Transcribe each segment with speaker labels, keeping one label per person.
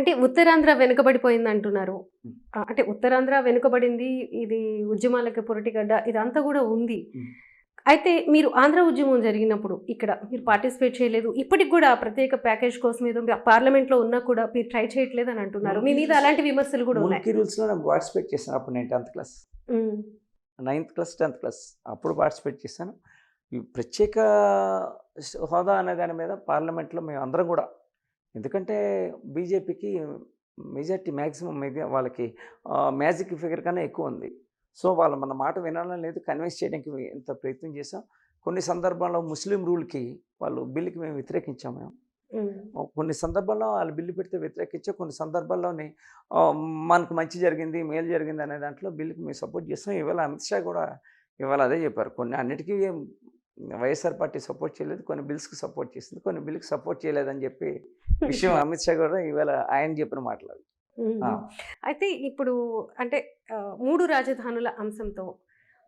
Speaker 1: అంటే ఉత్తరాంధ్ర వెనుకబడిపోయింది అంటున్నారు. అంటే ఉత్తరాంధ్ర వెనుకబడింది ఇది ఉద్యమాలకి పొరటిగడ్డ ఇదంతా కూడా ఉంది. అయితే మీరు ఆంధ్ర ఉద్యమం జరిగినప్పుడు ఇక్కడ మీరు పార్టిసిపేట్ చేయలేదు. ఇప్పటికి కూడా ప్రత్యేక ప్యాకేజ్ కోసం ఏదో పార్లమెంట్లో ఉన్నా కూడా మీరు ట్రై చేయట్లేదు అని అంటున్నారు. మీ మీద అలాంటి విమర్శలు కూడా ఉన్నాయి.
Speaker 2: రూల్స్లో నేను పార్టిసిపేట్ చేశాను. అప్పుడు నేను tenth class. Ninth class tenth class. అప్పుడు పార్టిసిపేట్ చేశాను. ఈ ప్రత్యేక హోదా అనే దాని మీద పార్లమెంట్లో మేము అందరం కూడా ఎందుకంటే బీజేపీకి మెజార్టీ మ్యాక్సిమం మీద వాళ్ళకి మ్యాజిక్ ఫిగర్ కన్నా ఎక్కువ ఉంది. సో వాళ్ళు మన మాట వినాలని లేదు కన్విన్స్ చేయడానికి ఎంత ప్రయత్నం చేసాం కొన్ని సందర్భాల్లో ముస్లిం రూల్కి వాళ్ళు బిల్లుకి మేము వ్యతిరేకించాము మేము. కొన్ని సందర్భాల్లో వాళ్ళు బిల్లు పెడితే వ్యతిరేకించే కొన్ని సందర్భాల్లోని మనకు మంచి జరిగింది మేలు జరిగింది అనే దాంట్లో బిల్లుకి మేము సపోర్ట్ చేస్తాం. ఇవాళ అమిత్ షా కూడా ఇవాళ అదే చెప్పారు. కొన్ని అన్నిటికీ వైఎస్ఆర్ పార్టీ సపోర్ట్ చేయలేదు కొన్ని బిల్స్కి సపోర్ట్ చేసింది కొన్ని బిల్కి సపోర్ట్ చేయలేదని చెప్పి విషయం అమిత్ షా కూడా ఇవాళ ఆయన చెప్పిన మాటలు అవి.
Speaker 1: మ్మ్.
Speaker 2: ఆ.
Speaker 1: అయితే ఇప్పుడు అంటే మూడు రాజధానుల అంశంతో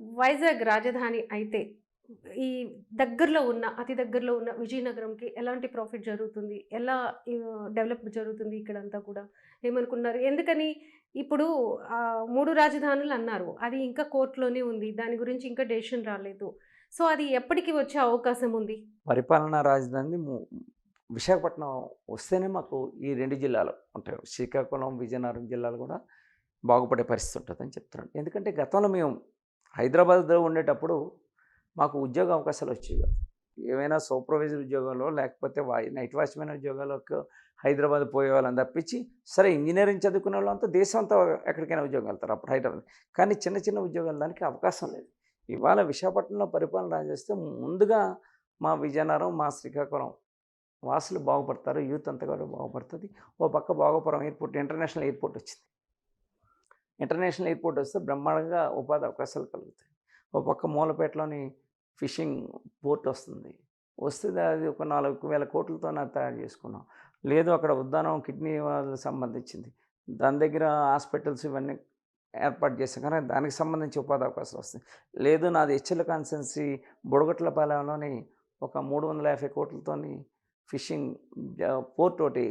Speaker 1: వైజాగ్ రాజధాని అయితే ఈ దగ్గరలో ఉన్న అతి దగ్గరలో ఉన్న విజయనగరంకి ఎలాంటి ప్రాఫిట్ జరుగుతుంది ఎలా డెవలప్ జరుగుతుంది ఇక్కడంతా కూడా ఏమనుకున్నారు ఎందుకని ఇప్పుడు మూడు రాజధానులు అన్నారు అది ఇంకా కోర్టులోనే ఉంది దాని గురించి ఇంకా డెసిషన్ రాలేదు సో అది ఎప్పటికి వచ్చే అవకాశం ఉంది?
Speaker 2: పరిపాలనా రాజధాని ము- విశాఖపట్నం వస్తేనే మాకు ఈ రెండు జిల్లాలు ఉంటాయి. శ్రీకాకుళం విజయనగరం జిల్లాలు కూడా బాగుపడే పరిస్థితి ఉంటుందని చెప్తున్నాను ఎందుకంటే గతంలో మేము హైదరాబాద్లో ఉండేటప్పుడు మాకు ఉద్యోగ అవకాశాలు వచ్చేవి కాదు. ఏమైనా సూపర్వైజర్ ఉద్యోగాలు లేకపోతే వా నైట్ వాచ్మెన్ ఉద్యోగాలకు హైదరాబాద్ పోయే వాళ్ళని తప్పించి సరే ఇంజనీరింగ్ చదువుకునే వాళ్ళంతా దేశం అంతా ఎక్కడికైనా ఉద్యోగం వెళ్తారు అప్పుడు హైదరాబాద్. కానీ చిన్న చిన్న ఉద్యోగాలు దానికి అవకాశం లేదు. ఇవాళ విశాఖపట్నంలో పరిపాలన రాజేస్తే ముందుగా మా విజయనగరం మా శ్రీకాకుళం వాసులు బాగుపడతారు యూత్ అంతా కూడా బాగుపడుతుంది. ఓ పక్క భోగపురం ఎయిర్పోర్ట్ ఇంటర్నేషనల్ ఎయిర్పోర్ట్ వచ్చింది. ఇంటర్నేషనల్ ఎయిర్పోర్ట్ వస్తే బ్రహ్మాండంగా ఉపాధి అవకాశాలు కలుగుతాయి. ఓ పక్క మూలపేటలోని ఫిషింగ్ పోర్ట్ వస్తుంది. వస్తే అది ఒక నాలుగు వేల కోట్లతో తయారు చేసుకున్నాం. లేదు అక్కడ ఉద్దానం కిడ్నీ వాళ్ళకి సంబంధించింది. దాని దగ్గర హాస్పిటల్స్ ఇవన్నీ ఏర్పాటు చేసాం కానీ దానికి సంబంధించి ఉపాధి అవకాశాలు వస్తాయి. లేదు నాది హెచ్ఎల్ కాన్సెన్సీ బుడగట్లపాలెంలోని ఒక మూడు వందల యాభై కోట్లతోని ఫిషింగ్ పోర్ట్ ఒకటి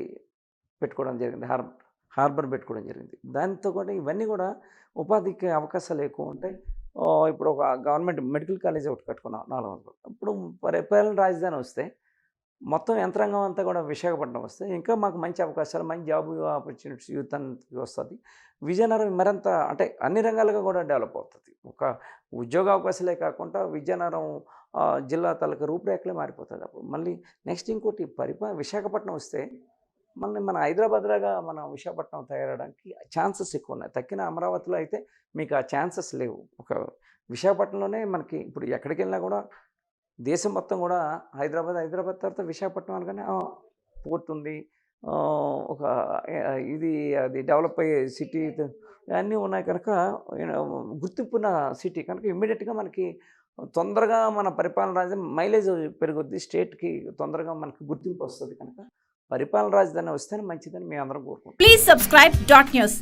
Speaker 2: పెట్టుకోవడం జరిగింది. హార్బర్ హార్బర్ పెట్టుకోవడం జరిగింది. దాంతో కూడా ఇవన్నీ కూడా ఉపాధికి అవకాశాలు ఎక్కువ ఉంటాయి. ఇప్పుడు ఒక గవర్నమెంట్ మెడికల్ కాలేజ్ ఒకటి కట్టుకున్నాం నాలుగు వందలు. ఇప్పుడు పరిపాలన రాజధాని వస్తే మొత్తం యంత్రాంగం అంతా కూడా విశాఖపట్నం వస్తే ఇంకా మాకు మంచి అవకాశాలు మంచి జాబ్ ఆపర్చునిటీస్ యూత్ అంతా వస్తుంది. విజయనగరం మరింత అంటే అన్ని రంగాలుగా కూడా డెవలప్ అవుతుంది. ఒక ఉద్యోగ అవకాశాలే కాకుండా విజయనగరం జిల్లా తాలూకా రూపురేఖలే మారిపోతుంది అప్పుడు. మళ్ళీ నెక్స్ట్ ఇంకోటి పరిపా విశాఖపట్నం వస్తే మళ్ళీ మన హైదరాబాద్ లాగా మన విశాఖపట్నం తయారవడానికి ఛాన్సెస్ ఎక్కువ ఉన్నాయి. తక్కిన అమరావతిలో అయితే మీకు ఆ ఛాన్సెస్ లేవు. ఒక విశాఖపట్నంలోనే మనకి ఇప్పుడు ఎక్కడికి వెళ్ళినా కూడా దేశం మొత్తం కూడా హైదరాబాద్ హైదరాబాద్ తర్వాత విశాఖపట్నం అనగానే పోర్ట్ ఉంది. ఒక ఇది అది డెవలప్ అయ్యే సిటీ అన్నీ ఉన్నాయి కనుక గుర్తింపున్న సిటీ. కనుక ఇమ్మీడియట్గా మనకి తొందరగా మన పరిపాలన రాజధాని మైలేజ్ పెరుగుద్ది. స్టేట్కి తొందరగా మనకి గుర్తింపు వస్తుంది కనుక పరిపాలన రాజధాని వస్తేనే మంచిదని మేము అందరం కోరుకుంటాం
Speaker 3: ప్లీజ్ సబ్స్క్రైబ్ డాట్ న్యూస్